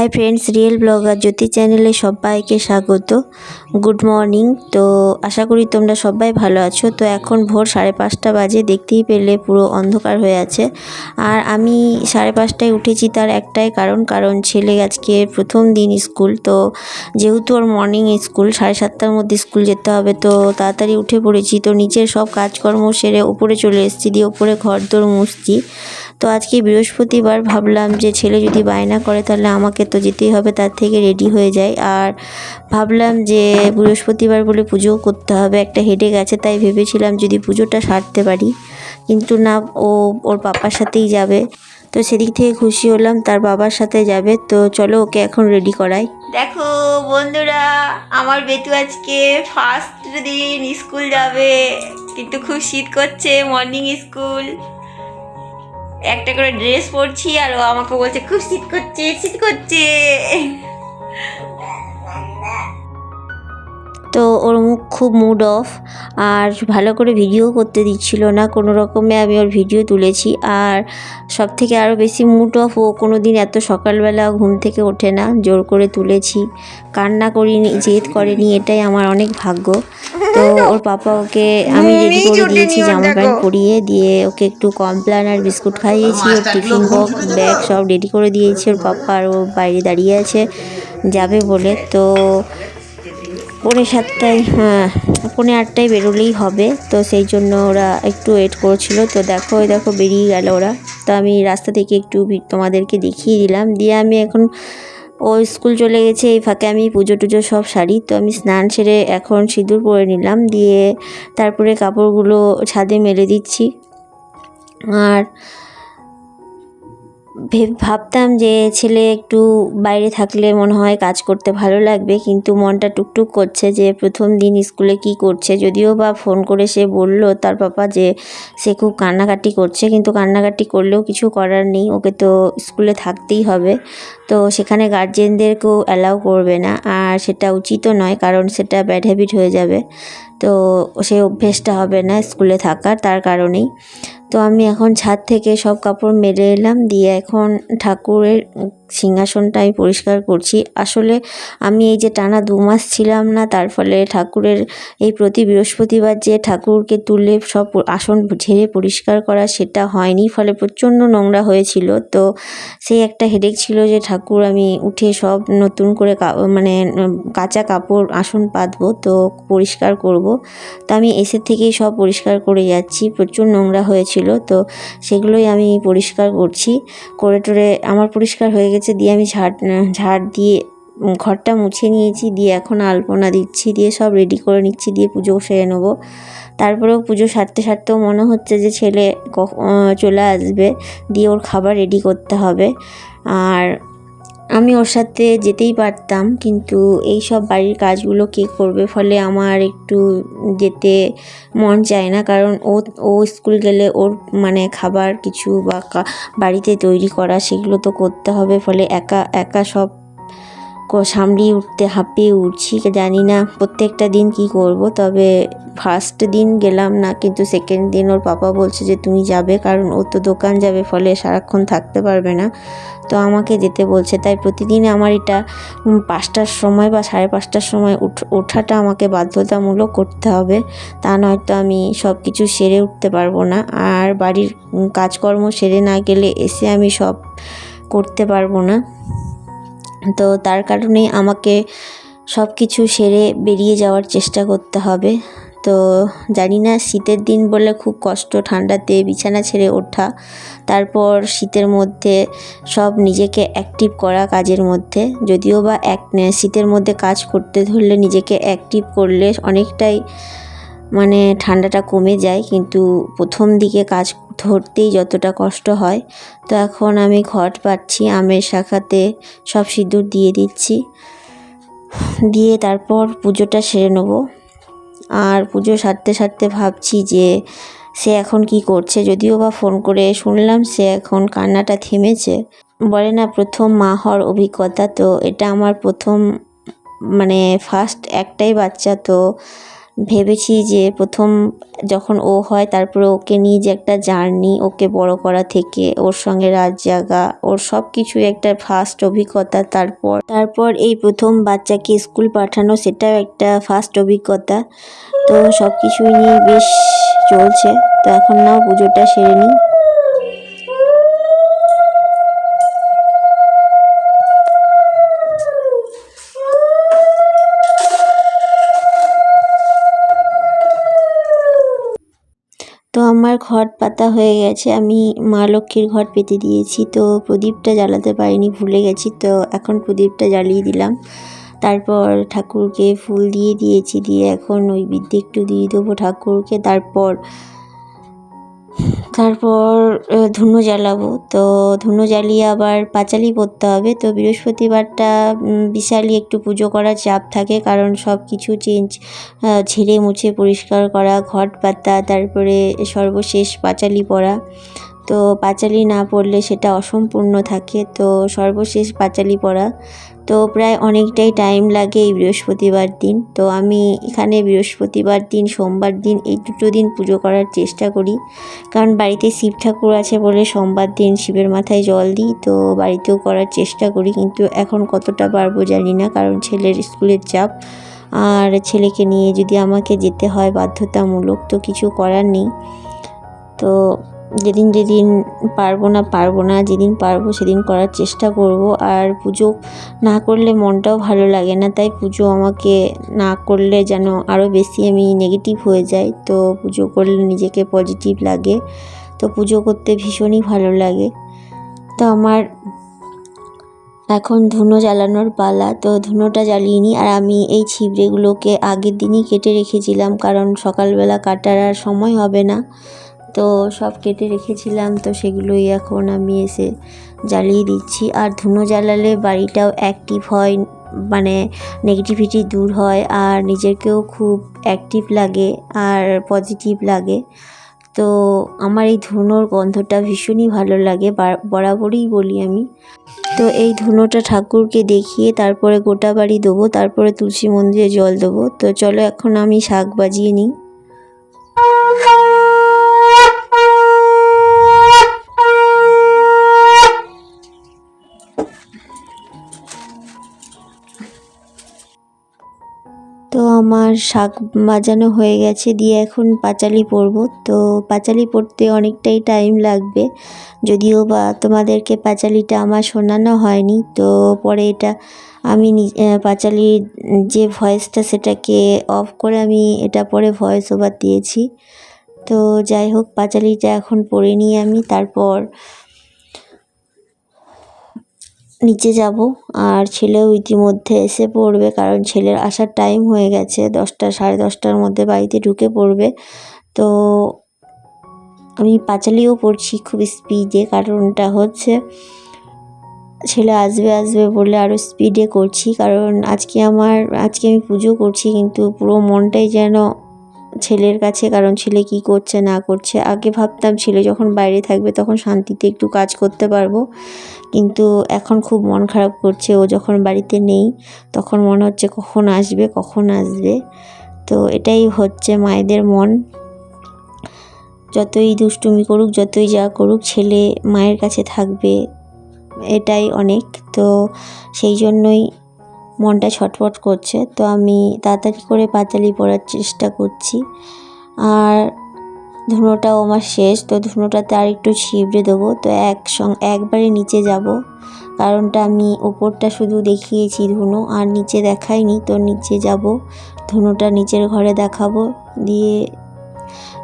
Hi friends real blogger Jyoti চ্যানেলে সবাইকে স্বাগত। গুড মর্নিং তো আশা করি তোমরা সবাই ভালো আছো। তো এখন ভোর সাড়ে পাঁচটা বাজে, দেখতেই পেলে পুরো অন্ধকার হয়ে আছে। আর আমি সাড়ে পাঁচটায় উঠেছি তার একটাই কারণ কারণ ছেলে আজকে প্রথম দিন স্কুল। তো যেহেতু ওর মর্নিং স্কুল, সাড়ে সাতটার মধ্যে স্কুল যেতে হবে, তো তাড়াতাড়ি উঠে পড়েছি। তো নিচের সব কাজকর্ম সেরে উপরে চলে এসেছি, দিয়ে উপরে ঘর দোর মুছছি। তো আজকে বৃহস্পতিবার ভাবলাম যে ছেলে যদি বায়না করে তাহলে আমাকে তো যেতেই হবে, তার থেকে রেডি হয়ে যায় আর ভাবলাম যে বৃহস্পতিবার বলে পুজোও করতে হবে। একটা হেডে গেছে তাই ভেবেছিলাম যদি পুজোটা সারতে পারি। কিন্তু না, ও, ওর পাপার সাথেই যাবে। তো সেদিক থেকে খুশি হলাম, তার বাবার সাথে যাবে। তো চলো ওকে এখন রেডি করাই। দেখো বন্ধুরা, আমার বেতু আজকে ফার্স্ট দিন স্কুল যাবে। কিন্তু খুব শীত করছে মর্নিং স্কুল একটা করে ড্রেস পরছি আর ও আমাকে বলছে, খুব শীত করছে শীত করছে। তো ওর মুখ খুব মুড অফ আর ভালো করে ভিডিও করতে দিচ্ছিল না। কোনো রকমে আমি ওর ভিডিও তুলেছি আর সব থেকে আরও বেশি মুড অফ ও কোনো দিন এত সকালবেলা ঘুম থেকে ওঠে না জোর করে তুলেছি। কান্না করিনি জেদ করেনি এটাই আমার অনেক ভাগ্য। তো ওর পাপা ওকে আমি রেডি করে দিয়েছি জামা প্যান্ট পরিয়ে দিয়ে ওকে একটু কমপ্লান আর বিস্কুট খাইয়েছি ওর টিফিন বক্স ব্যাগ সব রেডি করে দিয়েছি ওর পাপা আর ও বাইরে দাঁড়িয়ে আছে যাবে বলে। তো পৌনে সাতটায় হ্যাঁ পৌনে আটটায় বেরোলেই হবে। তো সেই জন্য ওরা একটু ওয়েট করছিল। তো দেখো, ওই দেখো বেরিয়ে গেল ওরা। তো আমি রাস্তা থেকে একটু তোমাদেরকে দেখিয়ে দিলাম। দিয়ে আমি এখন ও স্কুল চলে গেছে, এই ফাঁকে আমি পুজো টুজো সব সারি। তো আমি স্নান সেরে এখন সিঁদুর পরে নিলাম। দিয়ে তারপরে কাপড়গুলো ছাদে মেলে দিচ্ছি। আর ভাবতাম যে ছেলে একটু বাইরে থাকলে মনে হয় কাজ করতে ভালো লাগবে, কিন্তু মনটা টুকটুক করছে যে প্রথম দিন স্কুলে কি করছে। যদিও বা ফোন করে সে বলল, তার পাপা যে সে খুব কান্নাকাটি করছে, কিন্তু কান্নাকাটি করলেও কিছু করার নেই, ওকে তো স্কুলে থাকতেই হবে। তো সেখানে গার্জেনদেরকেও অ্যালাউ করবে না, আর সেটা উচিতও নয়, কারণ সেটা ব্যাড হ্যাবিট হয়ে যাবে। তো সে অভ্যেসটা হবে না স্কুলে থাকার, তার কারণেই। তো আমি এখন ছাদ থেকে সব কাপড় মেরে এলাম, দিয়ে এখন ঠাকুরের সিংহাসনটা আমি পরিষ্কার করছি। আসলে আমি এই যে টানা দু মাস ছিলাম না, তার ফলে ঠাকুরের এই প্রতি বৃহস্পতিবার যে ঠাকুরকে তুলে সব আসন ঝেড়ে পরিষ্কার করা সেটা হয়নি, ফলে প্রচণ্ড নোংরা হয়েছিল। তো সেই একটা হেডেক ছিল যে ঠাকুর আমি উঠে সব নতুন করে মানে কাঁচা কাপড় আসন পাতবো, তো পরিষ্কার করব। তো আমি এসে থেকেই সব পরিষ্কার করে যাচ্ছি, প্রচুর নোংরা হয়েছিল। তো সেগুলোই আমি পরিষ্কার করছি। করে টোরে আমার পরিষ্কার হয়ে গেছে, দিয়ে আমি ঝাড় ঝাড় দিয়ে ঘরটা মুছে নিয়েছি, দিয়ে এখন আলপনা দিচ্ছি, দিয়ে সব রেডি করে নিচ্ছি, দিয়ে পুজো সেরে নেব। তারপরেও পুজো সারতে সারতেও মনে হচ্ছে যে ছেলে চলে আসবে, দিয়ে ওর খাবার রেডি করতে হবে। আর আমি ওর সাথে যেতেই পারতাম, কিন্তু এই সব বাড়ির কাজগুলো কে করবে? ফলে আমার একটু যেতে মন চায় না, কারণ ও ও স্কুল গেলে ওর মানে খাবার কিছু বা বাড়িতে তৈরি করা সেগুলো তো করতে হবে, ফলে একা একা সব সামলিয়ে উঠতে, হাঁপিয়ে উঠছি জানি না প্রত্যেকটা দিন কি করব। তবে ফার্স্ট দিন গেলাম না, কিন্তু সেকেন্ড দিন ওর পাপা বলছে যে, তুমি যাবে, কারণ ও তো দোকান যাবে, ফলে সারাক্ষণ থাকতে পারবে না। তো আমাকে যেতে বলছে। তাই প্রতিদিন আমার এটা পাঁচটার সময় বা সাড়ে পাঁচটার সময় ওঠাটা আমাকে বাধ্যতামূলক করতে হবে। তা নয়তো আমি সব কিছু সেরে উঠতে পারব না। আর বাড়ির কাজকর্ম সেরে না গেলে এসে আমি সব করতে পারব না। তো তার কারণেই আমাকে সব কিছু সেরে বেরিয়ে যাওয়ার চেষ্টা করতে হবে। তো জানি না, শীতের দিন বলে খুব কষ্ট ঠান্ডাতে বিছানা ছেড়ে ওঠা, তারপর শীতের মধ্যে সব নিজেকে অ্যাক্টিভ করা কাজের মধ্যে। যদিও বা এক শীতের মধ্যে কাজ করতে ধরলে নিজেকে অ্যাক্টিভ করলে অনেকটাই মানে ঠান্ডাটা কমে যায়, কিন্তু প্রথম দিকে কাজ ধরতেই যতটা কষ্ট হয়, তো এখন আমি ঘট পাচ্ছি, আমের শাখাতে সব সিঁদুর দিয়ে দিচ্ছি। দিয়ে তারপর পুজোটা সেরে নেব। আর পুজো সারতে সারতে ভাবছি যে সে এখন কি করছে, যদিও বা ফোন করে শুনলাম সে এখন কান্নাটা থেমেছে। বলে না, প্রথম মা হওয়ার অভিজ্ঞতা, তো এটা আমার প্রথম মানে ফার্স্ট একটাই বাচ্চা, তো ভেবেছি যে প্রথম যখন ও হয়, তারপরে ওকে নিয়ে যে একটা জার্নি, ওকে বড় করা থেকে, ওর সঙ্গে রাত জাগা, ওর সব কিছুই একটা ফার্স্ট অভিজ্ঞতা। তারপর তারপর এই প্রথম বাচ্চাকে স্কুল পাঠানো, সেটাও একটা ফার্স্ট অভিজ্ঞতা। তো সব কিছুই নিয়ে বেশ চলছে। তো এখন নাও পুজোটা সেরে নিই। আমার ঘট পাতা হয়ে গেছে। আমি মা লক্ষ্মীর ঘট পেতে দিয়েছি। তো প্রদীপটা জ্বালাতে পারিনি, ভুলে গেছি। তো এখন প্রদীপটা জ্বালিয়ে দিলাম। তারপর ঠাকুরকে ফুল দিয়ে দিয়েছি। দিয়ে এখন ওই বিদ্যে একটু দিয়ে দেবো ঠাকুরকে। তারপর তারপর ধুনো জ্বালাবো। তো ধুনো জ্বালিয়ে আবার পাঁচালি পরতে হবে। তো বৃহস্পতিবারটা বিশালই একটু পুজো করার চাপ থাকে। কারণ সব কিছু চেঞ্জ ঝেড়ে মুছে পরিষ্কার করা, ঘট পাতা, তারপরে সর্বশেষ পাঁচালি পরা। তো পাঁচালি না পড়লে সেটা অসম্পূর্ণ থাকে। তো সর্বশেষ পাঁচালি পড়া তো প্রায় অনেকটাই টাইম লাগে এই বৃহস্পতিবার দিন। তো আমি এখানে বৃহস্পতিবার দিন, সোমবার দিন এই দুটো দিন পুজো করার চেষ্টা করি। কারণ বাড়িতে শিব ঠাকুর আছে বলে সোমবার দিন শিবের মাথায় জল দিই, তো বাড়িতেও করার চেষ্টা করি। কিন্তু এখন কতটা পারব জানি না, কারণ ছেলের স্কুলের চাপ। আর ছেলেকে নিয়ে যদি আমাকে যেতে হয় বাধ্যতামূলক, তো কিছু করার নেই। তো যেদিন যেদিন পারব না পারব না, যেদিন পারব সেদিন করার চেষ্টা করব। আর পুজো না করলে মনটাও ভালো লাগে না, তাই পুজো আমাকে না করলে যেন আরও বেশি আমি নেগেটিভ হয়ে যাই। তো পুজো করলে নিজেকে পজিটিভ লাগে। তো পুজো করতে ভীষণই ভালো লাগে। তো আমার এখন ধুনো জ্বালানোর পালা, তো ধুনোটা জ্বালিয়ে নিই। আর আমি এই ছিবড়েগুলোকে আগের দিনই কেটে রেখেছিলাম, কারণ সকালবেলা কাটার আর সময় হবে না। তো সব কেটে রেখেছিলাম, তো সেগুলোই এখন আমি এসে জ্বালিয়ে দিচ্ছি। আর ধুনো জ্বালালে বাড়িটাও অ্যাক্টিভ হয় মানে নেগেটিভিটি দূর হয়, আর নিজেকেও খুব অ্যাক্টিভ লাগে আর পজিটিভ লাগে। তো আমার এই ধুনোর গন্ধটা ভীষণই ভালো লাগে বরাবরই বলি আমি। তো এই ধুনোটা ঠাকুরকে দেখিয়ে তারপরে গোটা বাড়ি দেবো, তারপরে তুলসী মন্দিরে জল দেবো। তো চলো এখন আমি শাক বাজিয়ে নিই। আমার শাক বাজানো হয়ে গেছে, দিয়ে এখন পাঁচালি পরব। তো পাঁচালি পড়তে অনেকটাই টাইম লাগবে। যদিও বা তোমাদেরকে পাঁচালিটা আমার শোনানো হয়নি, তো পরে এটা আমি পাঁচালির যে ভয়েসটা সেটাকে অফ করে আমি এটা পরে ভয়েস ওভার দিয়েছি। তো যাই হোক, পাঁচালিটা এখন পড়ে নিই আমি, তারপর নিচে যাব। আর ছেলেও ইতিমধ্যে এসে পড়বে, কারণ ছেলের আসার টাইম হয়ে গেছে। দশটা, সাড়ে দশটার মধ্যে বাড়িতে ঢুকে পড়বে। তো আমি পাঁচালিও পড়ছি খুব স্পিডে কারণটা হচ্ছে ছেলে আসবে আসবে বলে আরও স্পিডে করছি। কারণ আজকে আমার, আজকে আমি পুজো করছি, কিন্তু পুরো মনটাই যেন ছেলের কাছে, কারণ ছেলে কি করছে, না করছে। আগে ভাবতাম ছেলে যখন বাইরে থাকবে তখন শান্তিতে একটু কাজ করতে পারব। কিন্তু এখন খুব মন খারাপ করছে। ও যখন বাড়িতে নেই, তখন মনে হচ্ছে কখন আসবে কখন আসবে। তো এটাই হচ্ছে মায়েদের মন। যতই দুষ্টুমি করুক, যতই যা করুক, ছেলে মায়ের কাছে থাকবে, এটাই অনেক। তো সেই জন্যই মনটা ছটফট করছে। তো আমি তাড়াতাড়ি করে পাঁচালি পড়ার চেষ্টা করছি। আর ধুনোটাও আমার শেষ। তো ধুনোটাতে আর একটু ছিবড়ে দেবো। তো একসঙ্গ একবারে নিচে যাব। কারণটা আমি ওপরটা শুধু দেখিয়েছি ধুনো, আর নিচে দেখাইনি। তো নিচে যাব, ধুনোটা নিচের ঘরে দেখাবো। দিয়ে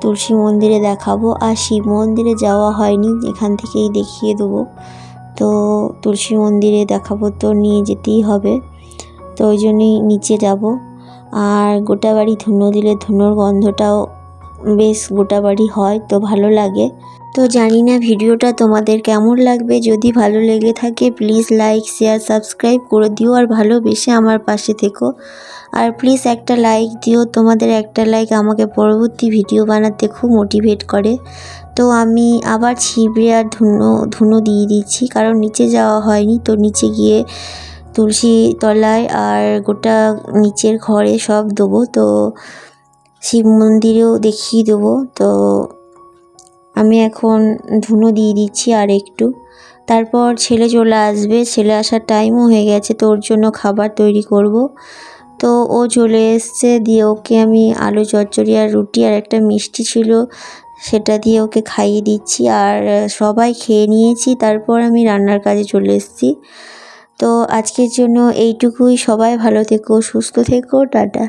তুলসী মন্দিরে দেখাবো। আর শিব মন্দিরে যাওয়া হয়নি। এখান থেকেই দেখিয়ে দেবো। তো তুলসী মন্দিরে দেখাবো তো নিয়ে যেতেই হবে। তো ওই জন্যই নিচে যাব। আর গোটা বাড়ি ধুনো দিলে ধুনোর গন্ধটাও বেশ গোটা বাড়ি হয়, তো ভালো লাগে। তো জানি না ভিডিওটা তোমাদের কেমন লাগবে। যদি ভালো লেগে থাকে প্লিজ লাইক শেয়ার সাবস্ক্রাইব করে দিও আর ভালোবেসে আমার পাশে থেকো। আর প্লিজ একটা লাইক দিও, তোমাদের একটা লাইক আমাকে পরবর্তী ভিডিও বানাতে খুব মোটিভেট করে। তো আমি আবার ছিবড়ে আর ধুনো ধুনো দিয়ে দিচ্ছি, কারণ নিচে যাওয়া হয়নি, তো নিচে গিয়ে তুলসী তলায় আর গোটা নিচের ঘরে সব দেবো। তো শিব মন্দিরেও দেখিয়ে দেবো। তো আমি এখন ধুনো দিয়ে দিচ্ছি আর একটু। তারপর ছেলে চলে আসবে। ছেলে আসার টাইমও হয়ে গেছে, তো ওর জন্য খাবার তৈরি করব। তো ও চলে এসছে, দিয়ে ওকে আমি আলু, চচ্চড়ি আর রুটি আর একটা মিষ্টি ছিল, সেটা দিয়ে ওকে খাইয়ে দিচ্ছি। আর সবাই খেয়ে নিয়েছি, তারপর আমি রান্নার কাজে চলে এসেছি। তো আজকের জন্য এইটুকুই। সবাই ভালো থেকো সুস্থ থেকো টাটা।